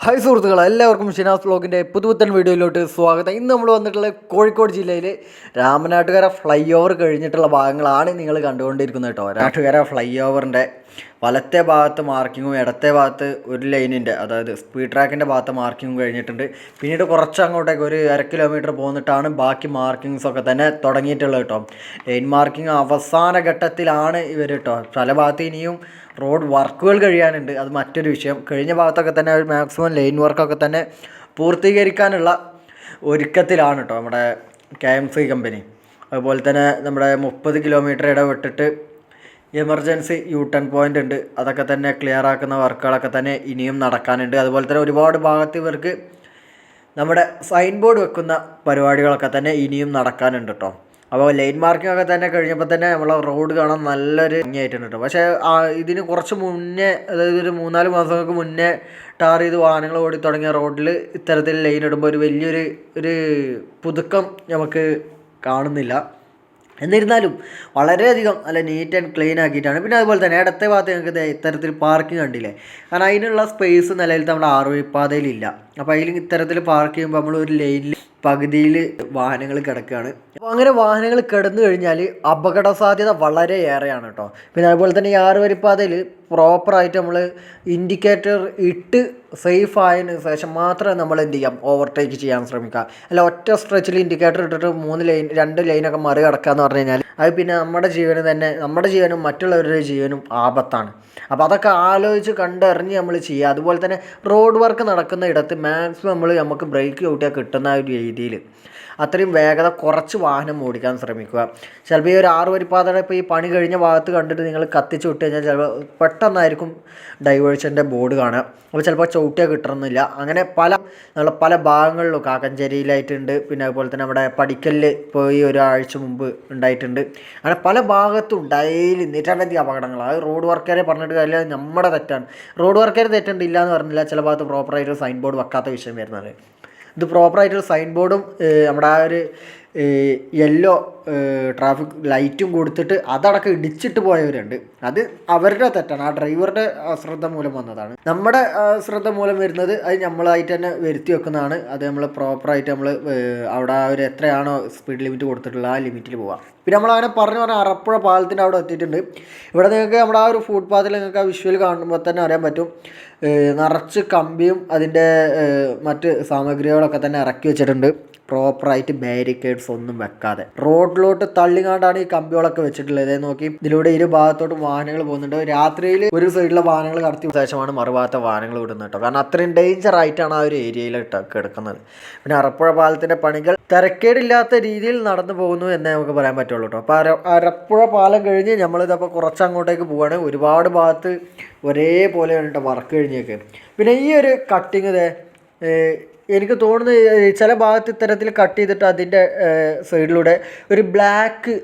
Hi സുഹൃത്തുക്കളെ എല്ലാവർക്കും ഷിനാസ് ബ്ലോഗിന്റെ പുതുപുത്തൻ വീഡിയോയിലോട്ട് സ്വാഗതം. ഇന്ന് നമ്മൾ വന്നിട്ടുള്ള കോഴിക്കോട് ജില്ലയിലെ രാമനാട്ടുകര ഫ്ലൈ ഓവർ കഴിഞ്ഞിട്ടുള്ള ഭാഗങ്ങളാണ് നിങ്ങൾ കണ്ടുകൊണ്ടിരിക്കുന്നത് കേട്ടോ. രാമനാട്ടുകര ഫ്ലൈ ഓവറിന്റെ വലത്തെ ഭാഗത്ത് മാർക്കിങ്ങും ഇടത്തെ ഭാഗത്ത് ഒരു ലൈനിന്റെ അതായത് സ്പീഡ് ട്രാക്കിന്റെ ഭാഗത്ത് മാർക്കിങ്ങും കഴിഞ്ഞിട്ടുണ്ട്. പിന്നീട് കുറച്ച് അങ്ങോട്ടേക്ക് ഒരു അര കിലോമീറ്റർ പോന്നിട്ടാണ് ബാക്കി മാർക്കിങ്സ് ഒക്കെ തന്നെ തുടങ്ങിയിട്ടുള്ളത് കേട്ടോ. ലൈൻ മാർക്കിംഗ് അവസാന ഘട്ടത്തിലാണ് ഇവർ കേട്ടോ. പല ഭാഗത്ത് ഇനിയും റോഡ് വർക്കുകൾ കഴിയാനുണ്ട്. അത് മറ്റൊരു വിഷയം. കഴിഞ്ഞ ഭാഗത്തൊക്കെ തന്നെ ഒരു മാക്സിമം ലൈൻ വർക്കൊക്കെ തന്നെ പൂർത്തീകരിക്കാനുള്ള ഒരുക്കത്തിലാണ് കേട്ടോ നമ്മുടെ കെ എം സി കമ്പനി അതുപോലെ തന്നെ നമ്മുടെ മുപ്പത് കിലോമീറ്റർ ഇടവിട്ടിട്ട് എമർജൻസി യു ടേൺ പോയിന്റ് ഉണ്ട്. അതൊക്കെ തന്നെ ക്ലിയർ ആക്കുന്ന വർക്കുകളൊക്കെ തന്നെ ഇനിയും നടക്കാനുണ്ട്. അതുപോലെ തന്നെ ഒരുപാട് ഭാഗത്ത് ഇവർക്ക് നമ്മുടെ സൈൻ ബോർഡ് വെക്കുന്ന പരിപാടികളൊക്കെ തന്നെ ഇനിയും നടക്കാനുണ്ട് കേട്ടോ അപ്പോൾ ലൈൻ മാർക്കിംഗ് ഒക്കെ തന്നെ കഴിഞ്ഞപ്പോൾ തന്നെ നമ്മളെ റോഡ് കാണാൻ നല്ലൊരു ഭംഗിയായിട്ടുണ്ട് കേട്ടോ പക്ഷേ ഇതിന് കുറച്ച് മുന്നേ അതായത് ഒരു മൂന്നാൽ മാസങ്ങൾക്ക് മുന്നേ ടാർ ചെയ്ത് വാഹനങ്ങൾ ഓടി തുടങ്ങിയ റോഡിൽ ഇത്തരത്തിൽ ലൈൻ ഇടുമ്പോൾ ഒരു വലിയൊരു ഒരു പുതുക്കം നമുക്ക് കാണുന്നില്ല. എന്നിരുന്നാലും വളരെയധികം നല്ല നീറ്റ് ആൻഡ് ക്ലീൻ ആക്കിയിട്ടാണ്. പിന്നെ അതുപോലെ തന്നെ ഇടത്തെ ഭാഗത്ത് ഞങ്ങൾക്ക് ഇത്തരത്തിൽ പാർക്കിംഗ് കണ്ടില്ലേ? കാരണം അതിനുള്ള സ്പേസ് നിലയിൽ നമ്മുടെ ആറുവഴി പാതയിലില്ല. അപ്പോൾ അതിൽ ഇത്തരത്തിൽ പാർക്ക് ചെയ്യുമ്പോൾ നമ്മൾ ഒരു ലൈനിൽ പകുതിയിൽ വാഹനങ്ങൾ കിടക്കുകയാണ്. അപ്പോൾ അങ്ങനെ വാഹനങ്ങൾ കിടന്നു കഴിഞ്ഞാൽ അപകട സാധ്യത വളരെ ഏറെയാണ് കേട്ടോ. പിന്നെ അതുപോലെ തന്നെ ഈ ആറുവരിപ്പാതയിൽ പ്രോപ്പറായിട്ട് നമ്മൾ ഇൻഡിക്കേറ്റർ ഇട്ട് സേഫ് ആയതിന് ശേഷം മാത്രമേ നമ്മൾ എന്ത് ചെയ്യാം? ഓവർടേക്ക് ചെയ്യാൻ ശ്രമിക്കുക. അല്ല ഒറ്റ സ്ട്രെച്ചിൽ ഇൻഡിക്കേറ്റർ ഇട്ടിട്ട് മൂന്ന് ലൈൻ രണ്ട് ലൈനൊക്കെ മറികടക്കുക എന്ന് പറഞ്ഞു കഴിഞ്ഞാൽ അത് പിന്നെ നമ്മുടെ ജീവന് തന്നെ നമ്മുടെ ജീവനും മറ്റുള്ളവരുടെ ജീവനും ആപത്താണ്. അപ്പോൾ അതൊക്കെ ആലോചിച്ച് കണ്ടറിഞ്ഞ് നമ്മൾ ചെയ്യുക. അതുപോലെ തന്നെ റോഡ് വർക്ക് നടക്കുന്ന ഇടത്ത് മാക്സിമം നമ്മൾ നമുക്ക് ബ്രേക്ക് ചവിട്ടിയാൽ കിട്ടുന്ന ഒരു രീതിയിൽ അത്രയും വേഗത കുറച്ച് വാഹനം ഓടിക്കാൻ ശ്രമിക്കുക. ചിലപ്പോൾ ഈ ഒരു ആറ് വരിപ്പാതയുടെ ഇപ്പോൾ ഈ പണി കഴിഞ്ഞ ഭാഗത്ത് കണ്ടിട്ട് നിങ്ങൾ കത്തിച്ച് വിട്ട് കഴിഞ്ഞാൽ ചിലപ്പോൾ പെട്ടെന്നായിരിക്കും ഡൈവേഴ്ഷന്റെ ബോർഡ് കാണുക. അപ്പോൾ ചിലപ്പോൾ ചവിട്ടിയ കിട്ടണമെന്നില്ല. അങ്ങനെ പല നമ്മളെ പല ഭാഗങ്ങളിലും കാക്കഞ്ചേരിയിലായിട്ടുണ്ട്. പിന്നെ അതുപോലെ തന്നെ നമ്മുടെ പടിക്കലിൽ ഇപ്പോൾ ഈ ഒരാഴ്ച മുമ്പ് ഉണ്ടായിട്ടുണ്ട്. അങ്ങനെ പല ഭാഗത്തും ഡെയിലി നിരവധി അപകടങ്ങൾ. അത് റോഡ് വർക്കറെ പറഞ്ഞിട്ട് കാര്യമില്ല. നമ്മുടെ തെറ്റാണ്. റോഡ് വർക്കറെ തെറ്റുണ്ട് ഇല്ല എന്ന് പറഞ്ഞില്ല. ചില ഭാഗത്ത് പ്രോപ്പറായിട്ട് സൈൻ ബോർഡ് വെക്കാത്ത വിഷയം വരുന്നത്. ഇത് പ്രോപ്പറായിട്ടൊരു സൈൻ ബോർഡും നമ്മുടെ ആ ഒരു യെല്ലോ ട്രാഫിക് ലൈറ്റും കൊടുത്തിട്ട് അതടക്കം ഇടിച്ചിട്ട് പോയവരുണ്ട്. അത് അവരുടെ തെറ്റാണ്. ആ ഡ്രൈവറുടെ അശ്രദ്ധ മൂലം വന്നതാണ്. നമ്മുടെ ശ്രദ്ധ മൂലം വരുന്നത് അത് നമ്മളായിട്ട് തന്നെ വരുത്തി വെക്കുന്നതാണ്. അത് നമ്മൾ പ്രോപ്പറായിട്ട് നമ്മൾ അവിടെ അവർ എത്രയാണോ സ്പീഡ് ലിമിറ്റ് കൊടുത്തിട്ടുള്ള ആ ലിമിറ്റിൽ പോവാം. പിന്നെ നമ്മൾ അങ്ങനെ പറഞ്ഞു പറഞ്ഞാൽ അറപ്പുഴ പാലത്തിന്റെ അവിടെ എത്തിയിട്ടുണ്ട്. ഇവിടെ നിങ്ങൾക്ക് നമ്മുടെ ആ ഒരു ഫുട് പാത്തിൽ നിങ്ങൾക്ക് ആ വിഷ്വൽ കാണുമ്പോൾ തന്നെ അറിയാൻ പറ്റും. നിറച്ച് കമ്പിയും അതിന്റെ മറ്റ് സാമഗ്രികളൊക്കെ തന്നെ ഇറക്കി വെച്ചിട്ടുണ്ട്. പ്രോപ്പറായിട്ട് ബാരിക്കേഡ്സ് ഒന്നും വെക്കാതെ. റോഡിലോട്ട് തള്ളിങ്ങാണ്ടാണ് ഈ കമ്പികളൊക്കെ വെച്ചിട്ടുള്ളത്. നോക്കി ഇതിലൂടെ ഇരു ഭാഗത്തോട്ടും വാഹനങ്ങൾ പോകുന്നുണ്ട്. രാത്രിയിൽ ഒരു സൈഡിലെ വാഹനങ്ങൾ കടത്തി ശേഷമാണ് മറുഭാഗത്തെ വാഹനങ്ങൾ വിടുന്നത് കേട്ടോ. കാരണം അത്രയും ഡേഞ്ചർ ആയിട്ടാണ് ആ ഒരു ഏരിയയിൽ കിടക്കുന്നത്. പിന്നെ അറപ്പുഴ പാലത്തിന്റെ പണികൾ തിരക്കേടില്ലാത്ത രീതിയിൽ നടന്നു പോകുന്നു എന്നേ നമുക്ക് പറയാൻ പറ്റുള്ളൂ കേട്ടോ അപ്പോൾ അര അരപ്പുഴ പാലം കഴിഞ്ഞ് നമ്മളിതപ്പോൾ കുറച്ച് അങ്ങോട്ടേക്ക് പോവുകയാണ് ഒരുപാട് ഭാഗത്ത് ഒരേപോലെയാണ് കേട്ടോ വർക്ക് കഴിഞ്ഞേക്ക്. പിന്നെ ഈ ഒരു കട്ടിങ് എനിക്ക് തോന്നുന്നത് ചില ഭാഗത്ത് ഇത്തരത്തിൽ കട്ട് ചെയ്തിട്ട് അതിന്റെ സൈഡിലൂടെ ഒരു ബ്ലാക്ക്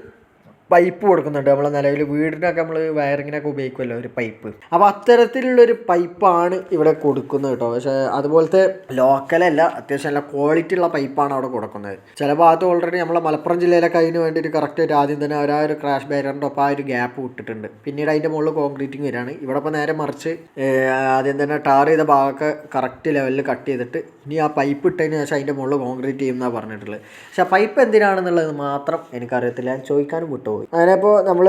പൈപ്പ് കൊടുക്കുന്നുണ്ട്. നമ്മളെ നിലവിൽ വീടിനൊക്കെ നമ്മൾ വയറിങ്ങിനൊക്കെ ഉപയോഗിക്കുമല്ലോ ഒരു പൈപ്പ് അപ്പോൾ അത്തരത്തിലുള്ളൊരു പൈപ്പാണ് ഇവിടെ കൊടുക്കുന്നത് കേട്ടോ. പക്ഷേ അതുപോലത്തെ ലോക്കലല്ല അത്യാവശ്യം നല്ല ക്വാളിറ്റി ഉള്ള പൈപ്പാണ് അവിടെ കൊടുക്കുന്നത്. ചില ഭാഗത്ത് ഓൾറെഡി നമ്മളെ മലപ്പുറം ജില്ലയിലൊക്കെ അതിന് വേണ്ടിയിട്ട് കറക്റ്റായിട്ട് ആദ്യം തന്നെ ആ ഒരു ക്രാഷ് ബാരിയറിന്റെ ഒപ്പം ആ ഒരു ഗ്യാപ്പ് വിട്ടിട്ടുണ്ട്. പിന്നീട് അതിന്റെ മുകളിൽ കോൺക്രീറ്റിങ് വരികയാണ്. ഇവിടെ ഇപ്പോൾ നേരെ മറിച്ച് ആദ്യം തന്നെ ടാർ ചെയ്ത ഭാഗമൊക്കെ കറക്റ്റ് ലെവലിൽ കട്ട് ചെയ്തിട്ട് ഇനി ആ പൈപ്പ് ഇട്ടതിന് ശേഷം അതിന്റെ മുകളിൽ കോൺക്രീറ്റ് ചെയ്യുമെന്നാണ് പറഞ്ഞിട്ടുള്ളത്. പക്ഷേ ആ പൈപ്പ് എന്തിനാണെന്നുള്ളത് മാത്രം എനിക്കറിയത്തില്ല. ഞാൻ ചോദിക്കാനും വിട്ടുപോയി. അങ്ങനെ ഇപ്പോൾ നമ്മൾ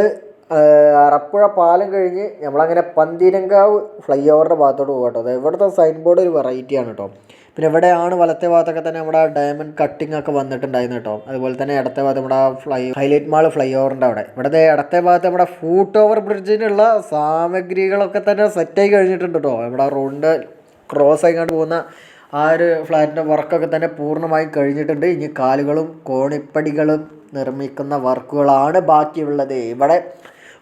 അറപ്പുഴ പാലം കഴിഞ്ഞ് നമ്മളങ്ങനെ പന്തീരങ്കാവ് ഫ്ലൈ ഓവറിന്റെ ഭാഗത്തോട്ട് പോകട്ടോ അത് ഇവിടുത്തെ സൈൻ ബോർഡ് ഒരു വെറൈറ്റിയാണ് കേട്ടോ. പിന്നെ ഇവിടെയാണ് വലത്തെ ഭാഗത്തൊക്കെ തന്നെ നമ്മുടെ ഡയമണ്ട് കട്ടിംഗ് ഒക്കെ വന്നിട്ടുണ്ടായിരുന്നു കേട്ടോ. അതുപോലെ തന്നെ ഇടത്തെ ഭാഗത്ത് നമ്മുടെ ഫ്ലൈ ഹൈലൈറ്റ് മാൾ ഫ്ലൈ ഓവറിന്റെ അവിടെ. ഇവിടുത്തെ ഇടത്തെ ഭാഗത്ത് നമ്മുടെ ഫൂട്ട് ഓവർ ബ്രിഡ്ജിനുള്ള സാമഗ്രികളൊക്കെ തന്നെ സെറ്റായി കഴിഞ്ഞിട്ടുണ്ട് കേട്ടോ. നമ്മുടെ റോഡിന്റെ ക്രോസ് ആയിക്കാണ്ട് പോകുന്ന ആ ഒരു ഫ്ലാറ്റിന്റെ വർക്കൊക്കെ തന്നെ പൂർണമായി കഴിഞ്ഞിട്ടുണ്ട്. ഇനി കാലുകളും കോണിപ്പടികളും നിർമ്മിക്കുന്ന വർക്കുകളാണ് ബാക്കിയുള്ളത്. ഇവിടെ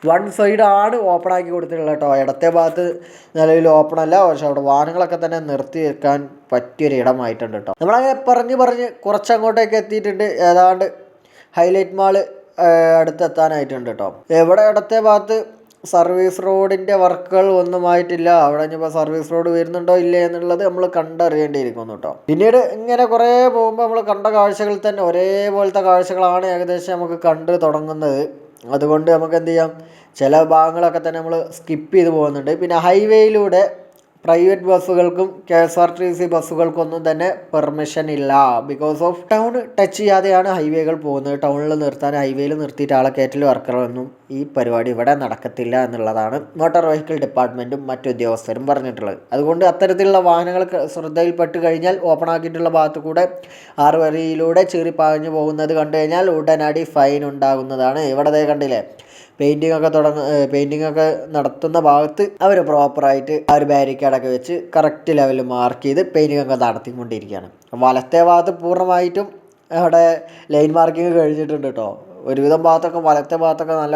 വൺ സൈഡാണ് ഓപ്പൺ ആക്കി കൊടുത്തിട്ടുള്ളത് കേട്ടോ. ഇടത്തെ ഭാഗത്ത് നിലവിൽ ഓപ്പൺ അല്ല. പക്ഷെ അവിടെ വാഹനങ്ങളൊക്കെ തന്നെ നിർത്തി വെക്കാൻ പറ്റിയൊരു ഇടമായിട്ടുണ്ട് കേട്ടോ. നമ്മളങ്ങനെ പറഞ്ഞ് പറഞ്ഞ് കുറച്ചങ്ങോട്ടേക്ക് എത്തിയിട്ടുണ്ട്. ഏതാണ്ട് ഹൈലൈറ്റ് മാൾ അടുത്തെത്താനായിട്ടുണ്ട് കേട്ടോ. ഇവിടെ ഇടത്തെ ഭാഗത്ത് സർവീസ് റോഡിന്റെ വർക്കുകൾ ഒന്നുമായിട്ടില്ല അവിടെ ഇനിയിപ്പോൾ സർവീസ് റോഡ് വരുന്നുണ്ടോ ഇല്ലേ എന്നുള്ളത് നമ്മൾ കണ്ടറിയേണ്ടിയിരിക്കുന്നു കേട്ടോ. പിന്നീട് ഇങ്ങനെ കുറേ പോകുമ്പോൾ നമ്മൾ കണ്ട കാഴ്ചകൾ തന്നെ ഒരേപോലത്തെ കാഴ്ചകളാണ് ഏകദേശം നമുക്ക് കണ്ട് തുടങ്ങുന്നത്. അതുകൊണ്ട് നമുക്ക് എന്ത് ചെയ്യാം? ചില ഭാഗങ്ങളൊക്കെ തന്നെ നമ്മൾ സ്കിപ്പ് ചെയ്ത് പോകുന്നുണ്ട്. പിന്നെ ഹൈവേയിലൂടെ private ബസ്സുകൾക്കും K S R T C ബസ്സുകൾക്കൊന്നും തന്നെ പെർമിഷൻ ഇല്ല. ബിക്കോസ് ഓഫ് ടൗൺ ടച്ച് ചെയ്യാതെയാണ് ഹൈവേകൾ പോകുന്നത്. ടൗണിൽ നിർത്താൻ ഹൈവേയിൽ നിർത്തിയിട്ട് ആളെ കയറ്റിൽ വർക്കറൊന്നും ഈ പരിപാടി ഇവിടെ നടക്കത്തില്ല എന്നുള്ളതാണ് മോട്ടോർ വെഹിക്കിൾ ഡിപ്പാർട്ട്മെന്റും മറ്റു ഉദ്യോഗസ്ഥരും പറഞ്ഞിട്ടുള്ളത്. അതുകൊണ്ട് അത്തരത്തിലുള്ള വാഹനങ്ങൾ ശ്രദ്ധയിൽപ്പെട്ട് കഴിഞ്ഞാൽ ഓപ്പൺ ആക്കിയിട്ടുള്ള ഭാഗത്ത് കൂടെ ആറ് വരിയിലൂടെ ചീറിപ്പാഞ്ഞു പോകുന്നത് കണ്ടു കഴിഞ്ഞാൽ ഉടനടി ഫൈൻ ഉണ്ടാകുന്നതാണ്. ഇവിടെ കണ്ടില്ലേ? പെയിന്റിംഗ് ഒക്കെ തുടങ്ങ പെയിന്റിംഗ് ഒക്കെ നടത്തുന്ന ഭാഗത്ത് അവർ പ്രോപ്പറായിട്ട് ആ ഒരു ബാരിക്കേഡൊക്കെ വെച്ച് കറക്റ്റ് ലെവലിൽ മാർക്ക് ചെയ്ത് പെയിന്റിംഗ് ഒക്കെ നടത്തിക്കൊണ്ടിരിക്കുകയാണ്. വലത്തെ ഭാഗത്ത് പൂർണമായിട്ടും അവിടെ ലൈൻ മാർക്കിങ് കഴിഞ്ഞിട്ടുണ്ട് കേട്ടോ ഒരുവിധം ഭാഗത്തൊക്കെ വലത്തെ ഭാഗത്തൊക്കെ നല്ല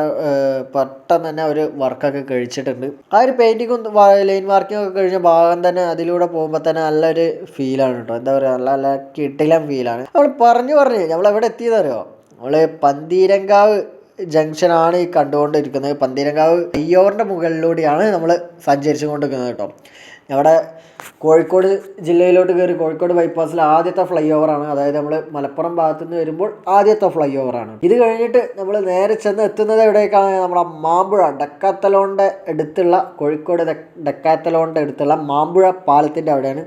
പെട്ടെന്ന് തന്നെ ഒരു വർക്കൊക്കെ കഴിച്ചിട്ടുണ്ട്. ആ ഒരു പെയിന്റിങ്ങും ലൈൻ മാർക്കിംഗ് ഒക്കെ കഴിഞ്ഞ ഭാഗം തന്നെ അതിലൂടെ പോകുമ്പോൾ തന്നെ നല്ലൊരു ഫീലാണ് കേട്ടോ എന്താ പറയുക നല്ല നല്ല കിട്ടിലം ഫീലാണ് നമ്മൾ പറഞ്ഞു പറഞ്ഞു നമ്മൾ എവിടെ എത്തിയതറിയോ? നമ്മൾ പന്തീരങ്കാവ് ജംഗ്ഷനാണ് ഈ കണ്ടുകൊണ്ടിരിക്കുന്നത്. പന്തീരങ്കാവ് അയ്യോറിന്റെ മുകളിലൂടെയാണ് നമ്മൾ സഞ്ചരിച്ചു കൊണ്ടിരിക്കുന്നത് കേട്ടോ. അവിടെ കോഴിക്കോട് ജില്ലയിലോട്ട് കയറി കോഴിക്കോട് ബൈപ്പാസിൽ ആദ്യത്തെ ഫ്ലൈ ഓവറാണ് അതായത് നമ്മൾ മലപ്പുറം ഭാഗത്തു നിന്ന് വരുമ്പോൾ ആദ്യത്തെ ഫ്ലൈ ഓവറാണ് ഇത് കഴിഞ്ഞിട്ട് നമ്മൾ നേരെ ചെന്ന് എത്തുന്നത് എവിടേക്കാണ്? നമ്മുടെ മാമ്പുഴ ഡക്കാത്തലോണിന്റെ അടുത്തുള്ള കോഴിക്കോട് ഡക്കാത്തലോണിന്റെ അടുത്തുള്ള മാമ്പുഴ പാലത്തിന്റെ അവിടെയാണ്.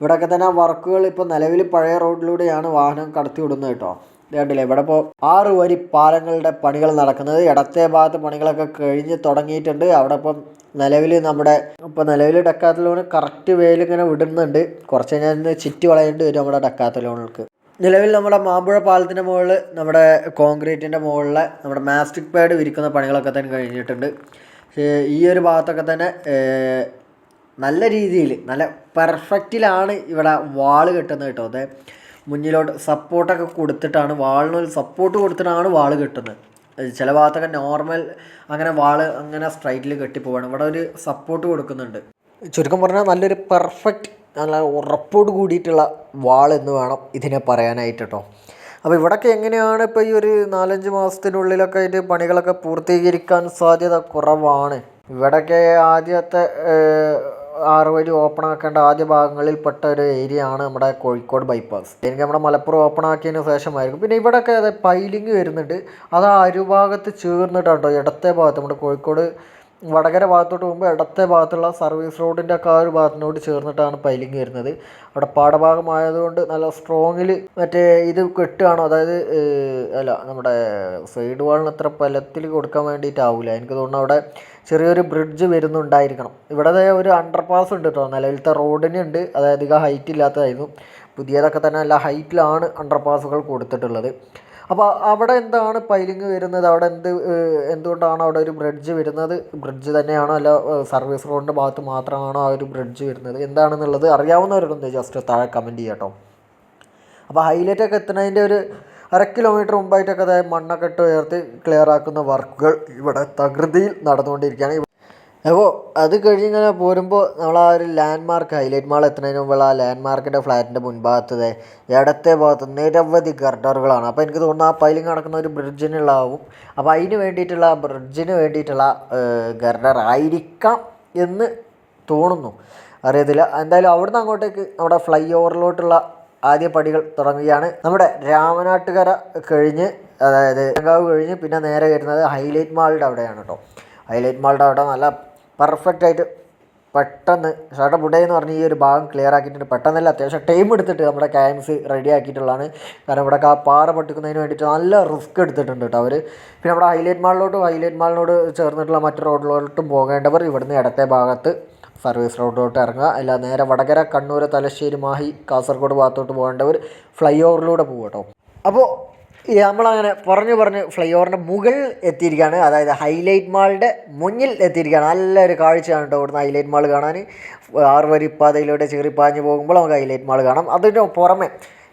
ഇവിടെയൊക്കെ തന്നെ വർക്കുകൾ ഇപ്പോൾ നിലവിൽ പഴയ റോഡിലൂടെയാണ് വാഹനം കടത്തി വിടുന്നത് കേട്ടോ. കണ്ടില്ലേ? ഇവിടെ ഇപ്പോൾ ആറ് വരി പാലങ്ങളുടെ പണികൾ നടക്കുന്നത്. ഇടത്തെ ഭാഗത്ത് പണികളൊക്കെ കഴിഞ്ഞ് തുടങ്ങിയിട്ടുണ്ട്. അവിടെ ഇപ്പം നിലവിൽ നമ്മുടെ ഇപ്പോൾ നിലവിൽ ഡക്കാത്തലോണ് കറക്റ്റ് വേയിൽ വിടുന്നുണ്ട്. കുറച്ച് കഴിഞ്ഞാൽ ചുറ്റി വളയേണ്ടി വരും നമ്മുടെ ഡക്കാത്തലോണുകൾക്ക് നിലവിൽ നമ്മുടെ മാമ്പുഴ പാലത്തിന്റെ മുകളിൽ നമ്മുടെ കോൺക്രീറ്റിന്റെ മുകളിലെ നമ്മുടെ മാസ്റ്റിക് പാഡ് വിരിക്കുന്ന പണികളൊക്കെ തന്നെ കഴിഞ്ഞിട്ടുണ്ട്. ഈ ഒരു ഭാഗത്തൊക്കെ തന്നെ നല്ല രീതിയിൽ നല്ല പെർഫെക്റ്റിലാണ് ഇവിടെ വാൾ കെട്ടുന്നത് കേട്ടോ. അതെ മുന്നിലോട്ട് സപ്പോർട്ടൊക്കെ കൊടുത്തിട്ടാണ് വാളിനൊരു സപ്പോർട്ട് കൊടുത്തിട്ടാണ് വാൾ കെട്ടുന്നത്. ചില ഭാഗത്തൊക്കെ നോർമൽ അങ്ങനെ വാൾ അങ്ങനെ സ്ട്രൈറ്റിൽ കെട്ടിപ്പോവാണ്. ഇവിടെ ഒരു സപ്പോർട്ട് കൊടുക്കുന്നുണ്ട്. ചുരുക്കം പറഞ്ഞാൽ നല്ലൊരു പെർഫെക്റ്റ് നല്ല ഉറപ്പോട് കൂടിയിട്ടുള്ള വാൾ എന്ന് വേണം ഇതിനെ പറയാനായിട്ട് കേട്ടോ. അപ്പോൾ ഇവിടൊക്കെ എങ്ങനെയാണ് ഇപ്പോൾ ഈ ഒരു നാലഞ്ച് മാസത്തിനുള്ളിലൊക്കെ അതിന്റെ പണികളൊക്കെ പൂർത്തീകരിക്കാൻ സാധ്യത കുറവാണ്. ഇവിടൊക്കെ ആദ്യത്തെ ആറ് വഴി ഓപ്പൺ ആക്കേണ്ട ആദ്യ ഭാഗങ്ങളിൽ പെട്ട ഒരു ഏരിയ ആണ് നമ്മുടെ കോഴിക്കോട് ബൈപ്പാസ് എനിക്ക് നമ്മുടെ മലപ്പുറം ഓപ്പൺ ആക്കിയതിന് ശേഷമായിരിക്കും. പിന്നെ ഇവിടെയൊക്കെ അതെ പൈലിങ് വരുന്നുണ്ട്. അത് അരുഭാഗത്ത് ചേർന്നിട്ടാണ് കേട്ടോ ഇടത്തെ ഭാഗത്ത് നമ്മുടെ കോഴിക്കോട് വടകര ഭാഗത്തോട്ട് പോകുമ്പോൾ ഇടത്തെ ഭാഗത്തുള്ള സർവീസ് റോഡിന്റെ ഒക്കെ ആ ഒരു ഭാഗത്തിനോട് ചേർന്നിട്ടാണ് പൈലിംഗ് വരുന്നത്. അവിടെ പാടഭാഗമായതുകൊണ്ട് നല്ല സ്ട്രോങ്ങിൽ മറ്റേ ഇത് കെട്ടുകയാണോ. അതായത് അല്ല നമ്മുടെ സൈഡ് വാളിന് അത്ര ബലത്തിൽ കൊടുക്കാൻ വേണ്ടിയിട്ടാവില്ല എനിക്ക് തോന്നുന്നു അവിടെ ചെറിയൊരു ബ്രിഡ്ജ് വരുന്നുണ്ടായിരിക്കണം. ഇവിടെ ഒരു അണ്ടർ പാസ് ഉണ്ട് കേട്ടോ നിലവിലത്തെ റോഡിന് ഉണ്ട്. അതായത് ഹൈറ്റ് ഇല്ലാത്തതായിരുന്നു. പുതിയതൊക്കെ തന്നെ നല്ല ഹൈറ്റിലാണ് അണ്ടർ പാസുകൾ കൊടുത്തിട്ടുള്ളത്. അപ്പോൾ അവിടെ എന്താണ് പൈലിങ് വരുന്നത്? അവിടെ എന്ത് എന്തുകൊണ്ടാണ് അവിടെ ഒരു ബ്രിഡ്ജ് വരുന്നത്? ബ്രിഡ്ജ് തന്നെയാണോ? അല്ല സർവീസ് റോഡിന്റെ ഭാഗത്ത് മാത്രമാണോ ആ ഒരു ബ്രിഡ്ജ് വരുന്നത്? എന്താണെന്നുള്ളത് അറിയാവുന്നവരൊന്ന് ജസ്റ്റ് താഴെ കമന്റ് ചെയ്യാം കേട്ടോ അപ്പോൾ ഹൈലൈറ്റൊക്കെ എത്തുന്നതിന്റെ ഒരു അര കിലോമീറ്റർ മുമ്പായിട്ടൊക്കെ അതായത് മണ്ണൊക്കെ ഇട്ട് ഉയർത്തി ക്ലിയർ ആക്കുന്ന വർക്കുകൾ ഇവിടെ തകൃതിയിൽ നടന്നുകൊണ്ടിരിക്കുകയാണ്. അപ്പോൾ അത് കഴിഞ്ഞ് ഇങ്ങനെ പോരുമ്പോൾ നമ്മൾ ആ ഒരു ലാൻഡ് മാർക്ക് ഹൈലൈറ്റ് മാൾ എത്തുന്നതിന് മുമ്പുള്ള ആ ലാൻഡ് മാർക്കിന്റെ ഫ്ലാറ്റിന്റെ മുൻഭാഗത്ത് ഇടത്തെ ഭാഗത്ത് നിരവധി ഗർഡറുകളാണ് അപ്പോൾ എനിക്ക് തോന്നുന്നു ആ പൈലിങ് നടക്കുന്ന ഒരു ബ്രിഡ്ജിനുള്ളതാവും അപ്പോൾ അതിന് വേണ്ടിയിട്ടുള്ള ബ്രിഡ്ജിന് വേണ്ടിയിട്ടുള്ള ഗർഡർ ആയിരിക്കാം എന്ന് തോന്നുന്നു. അറിയത്തില്ല. എന്തായാലും അവിടുന്ന് അങ്ങോട്ടേക്ക് നമ്മുടെ ഫ്ലൈ ഓവറിലോട്ടുള്ള ആദ്യ പടികൾ തുടങ്ങുകയാണ്. നമ്മുടെ രാമനാട്ടുകര കഴിഞ്ഞ് അതായത് കഴിഞ്ഞ് പിന്നെ നേരെ വരുന്നത് ഹൈലൈറ്റ് മാളിന്റെ അവിടെയാണ് കേട്ടോ ഹൈലൈറ്റ് മാളിന്റെ അവിടെ നല്ല പെർഫെക്റ്റ് ആയിട്ട് പെട്ടെന്ന് ഷട്ട ബുഡേ എന്ന് പറഞ്ഞ ഈ ഒരു ഭാഗം ക്ലിയർ ആക്കിയിട്ടുണ്ട്. പെട്ടെന്നല്ല അത്യാവശ്യം ടൈം എടുത്തിട്ട് നമ്മുടെ ക്യാൻസ് റെഡി ആക്കിയിട്ടുള്ളതാണ്. കാരണം ഇവിടെ ആ പാറ പൊട്ടിക്കുന്നതിന് വേണ്ടിയിട്ട് നല്ല റിസ്ക് എടുത്തിട്ടുണ്ട് കേട്ടോ അവർ പിന്നെ നമ്മുടെ ഹൈലൈറ്റ് മാളിലോട്ടും ഹൈലൈറ്റ് മാളിനോട് ചേർന്നിട്ടുള്ള മറ്റു റോഡിലോട്ടും പോകേണ്ടവർ ഇവിടുന്ന് ഇടത്തെ ഭാഗത്ത് സർവീസ് റോഡിലോട്ട് ഇറങ്ങുക. അല്ല നേരെ വടകര കണ്ണൂർ തലശ്ശേരി മാഹി കാസർഗോഡ് ഭാഗത്തോട്ട് പോകേണ്ടവർ ഫ്ലൈ ഓവറിലൂടെ പോകും കേട്ടോ അപ്പോൾ നമ്മളങ്ങനെ പറഞ്ഞു പറഞ്ഞ് ഫ്ലൈ ഓവറിന്റെ മുകളിൽ എത്തിയിരിക്കുകയാണ്. അതായത് ഹൈലൈറ്റ് മാളിന്റെ മുന്നിൽ എത്തിയിരിക്കുകയാണ്. നല്ലൊരു കാഴ്ചയാണ് കേട്ടോ ഇവിടുന്ന് ഹൈലൈറ്റ് മാൾ കാണാൻ. ആറ് വരി പാതയിലൂടെ ചീറിപ്പാഞ്ഞ് പോകുമ്പോൾ നമുക്ക് ഹൈലൈറ്റ് മാൾ കാണാം. അതിന് പുറമെ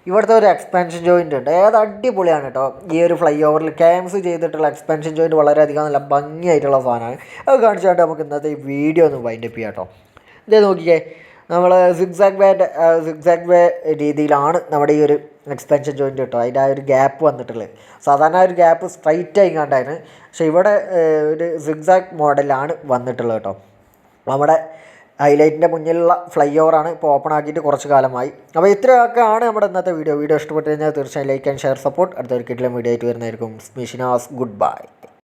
ഇവിടുത്തെ ഒരു എക്സ്പെൻഷൻ ജോയിന്റ് ഉണ്ട്. ഏത് അടിപൊളിയാണ് കേട്ടോ. ഈ ഒരു ഫ്ലൈ ഓവറിൽ ക്യാംസ് ചെയ്തിട്ടുള്ള എക്സ്പെൻഷൻ ജോയിന്റ് വളരെയധികം നല്ല ഭംഗിയായിട്ടുള്ള സാധനമാണ്. അത് കാണിച്ചുകൊണ്ട് നമുക്ക് ഇന്നത്തെ ഈ വീഡിയോ ഒന്ന് വൈൻഡപ്പ് ചെയ്യാം കേട്ടോ. ഇതേ നോക്കിക്കേ. നമ്മൾ സിക്സാക് വേന്റെ സിക്സാക് ബേ രീതിയിലാണ് നമ്മുടെ ഈ ഒരു എക്സ്പെൻഷൻ ജോയിന്റ് കിട്ടുക അതിന്റെ ആ ഒരു ഗ്യാപ്പ് വന്നിട്ടുള്ളത്. സാധാരണ ഒരു ഗ്യാപ്പ് സ്ട്രൈറ്റ് ആയി കണ്ടായിരുന്നു പക്ഷേ ഇവിടെ ഒരു സിക്സാക് മോഡലാണ് വന്നിട്ടുള്ളത് കേട്ടോ നമ്മുടെ ഹൈലൈറ്റിന്റെ മുന്നിലുള്ള ഫ്ലൈ ഓവറാണ് ഇപ്പോൾ ഓപ്പൺ ആക്കിയിട്ട് കുറച്ച് കാലമായി. അപ്പോൾ ഇത്രയൊക്കെ ആണ് നമ്മുടെ ഇന്നത്തെ വീഡിയോ വീഡിയോ ഇഷ്ടപ്പെട്ട് കഴിഞ്ഞാൽ തീർച്ചയായും ലൈക്ക് ആൻഡ് ഷെയർ സപ്പോർട്ട് അടുത്തൊരു കിട്ടിലും വീഡിയോ ആയിട്ട് വരുന്നതായിരിക്കും. സ്മിഷിനാസ് ഗുഡ് ബൈ